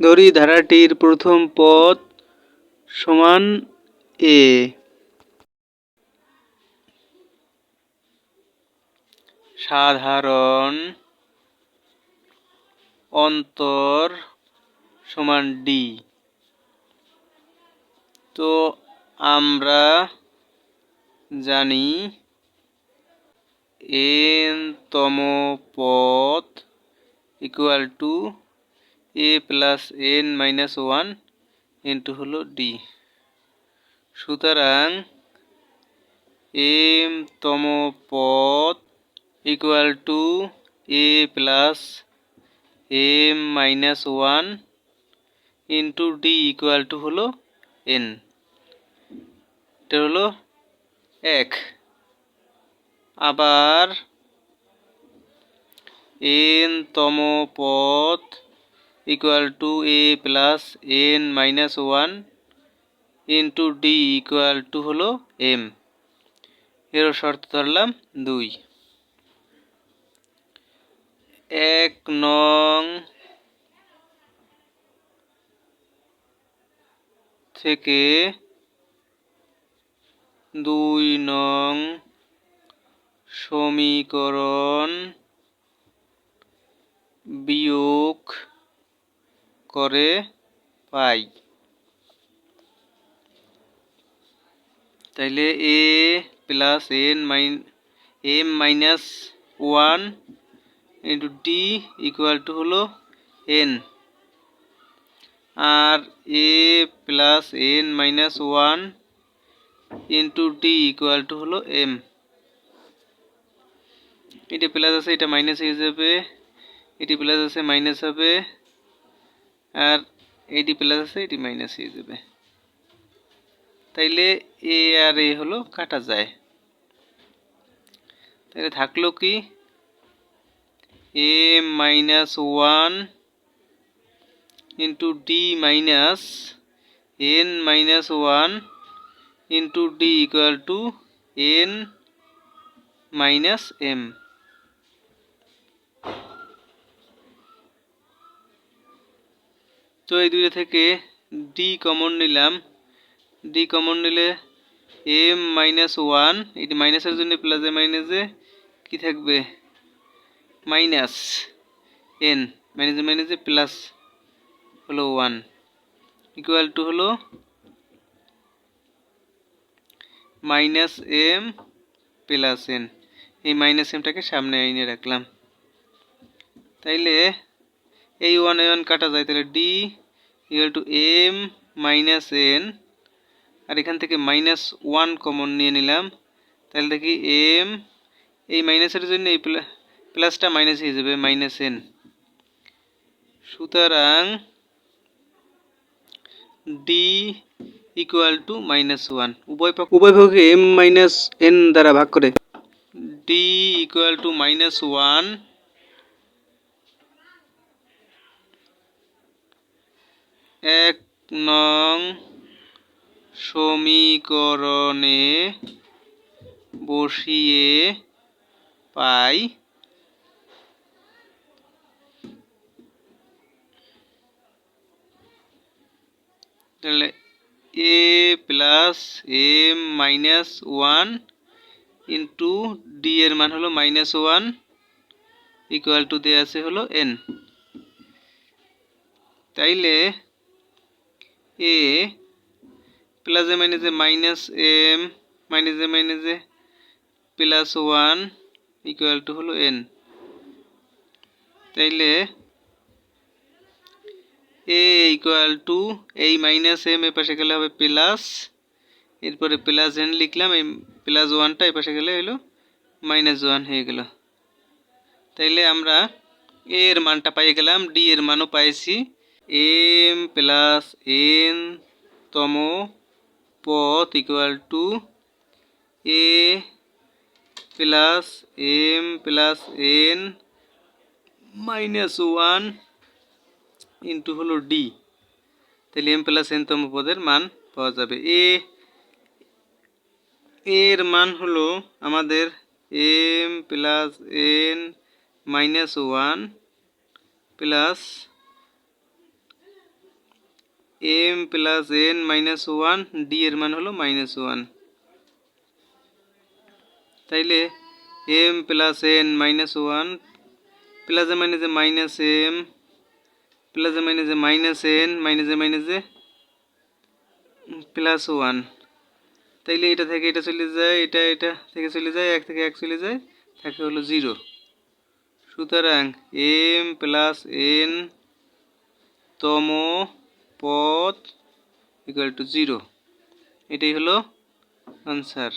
ধরি ধারাটির প্রথম পদ সমান এ সাধারণ অন্তর সমান ডি তো আমরা জানি এন তম পদ equal to A plus N minus one into হলো ডি সুতরাং এম তম পদ equal to A plus M minus one into D equal to হলো এন এটা হলো এক। আবার এন তম পদ equal to A plus N minus one into D equal to হলো এম এরও শর্ত ধরলাম দুই। এক নং থেকে দুই নং সমীকরণ বিয়োগ করে পাই। তাইলে এ plus N mine, M minus one into D equal to হলো N. R A plus N minus one into D equal to হলো এম। এটা প্লাস আছে, এটা মাইনাস হয়ে যাবে, এটি প্লাস আছে, মাইনাস হবে আর এটি প্লাস আছে এটি মাইনাস হয়ে যাবে। তাইলে এ আর এ হলো কাটা যায়। তাহলে থাকল কি? A minus one into D minus N minus one into D equal to N minus M তো এই দুইটা থেকে ডি কমন নিলাম। ডি কমন নিলে এম মাইনাস ওয়ান এটি মাইনাসের জন্য প্লাসে মাইনাসে কি থাকবে? মাইনাস এন মাইনাসে মাইনাসে প্লাস হলো ওয়ান ইকুয়াল টু হলো মাইনাস এম প্লাস এন এই মাইনাস এমটাকে সামনে এনে রাখলাম। তাইলে এই ওয়ান ওয়ান কাটা যায় তাহলে D equal to M minus N আর এখান থেকে মাইনাস ওয়ান কমন নিয়ে নিলাম। তাহলে দেখি এম এই মাইনাসের জন্য এই প্লাসটা মাইনাস হয়ে যাবে মাইনাস এন সুতরাং D equal to minus one উভয় পক্ষ উভয় পক্ষে এম মাইনাস এন দ্বারা ভাগ করে। D equal to minus one এক নং সমীকরণে বসিয়ে পাই। তাহলে A plus M minus one into D এর মান হলো মাইনাস ওয়ান, ইকুয়াল টু দেওয়া আছে হলো এন। তাইলে এ প্লাসে মাইনাসে মাইনাস এম মাইনাস এ মাইনাসে মাইনাসে প্লাস ওয়ান ইকুয়াল টু হলো এন তাইলে এ ইকুয়াল টু এই মাইনাস এম এ পাশে গেলে হবে প্লাস এরপরে প্লাস এন লিখলাম, এই প্লাস ওয়ানটা এ পাশে গেলে হলো মাইনাস ওয়ান হয়ে গেল। তাইলে আমরা এ এর মানটা পাই গেলাম ডি এর মানও পাইছি। এম প্লাস এন তম পথ equal to A plus M plus N minus one into হলো ডি তাহলে এম প্লাস এন তম পদের মান পাওয়া যাবে। এ এর মান হলো আমাদের M plus N minus one plus M plus N minus one D এর মান হলো মাইনাস ওয়ান তাইলে M plus N minus one প্লাসে মাইনাসে মাইনাস এম প্লাসে মাইনাসে মাইনাস এন মাইনাসে মাইনাসে প্লাস ওয়ান তাইলে এটা থেকে এটা চলে যায়, এটা এটা থেকে চলে যায়, এক থেকে এক চলে যায়, থাকে হলো জিরো সুতরাং এম প্লাস এন তম পদ ইকুয়াল টু জিরো এটাই হলো আনসার